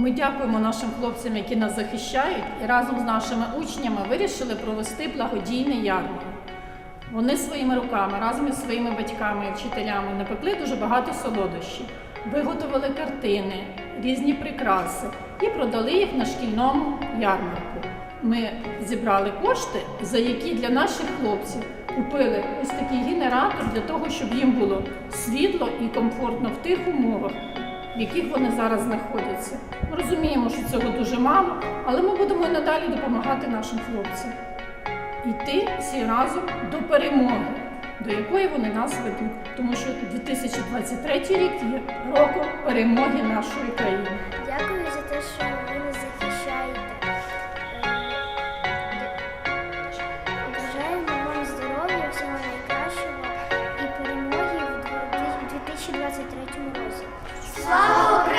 Ми дякуємо нашим хлопцям, які нас захищають, і разом з нашими учнями вирішили провести благодійний ярмарок. Вони своїми руками разом із своїми батьками і вчителями напекли дуже багато солодощів, виготовили картини, різні прикраси і продали їх на шкільному ярмарку. Ми зібрали кошти, за які для наших хлопців купили ось такий генератор для того, щоб їм було світло і комфортно в тих умовах, в яких вони зараз знаходяться. Ми розуміємо, що цього дуже мало, але ми будемо і надалі допомагати нашим хлопцям. Йти всі разом до перемоги, до якої вони нас ведуть. Тому що 2023 рік є роком перемоги нашої країни. 2023 році. Слава Україні!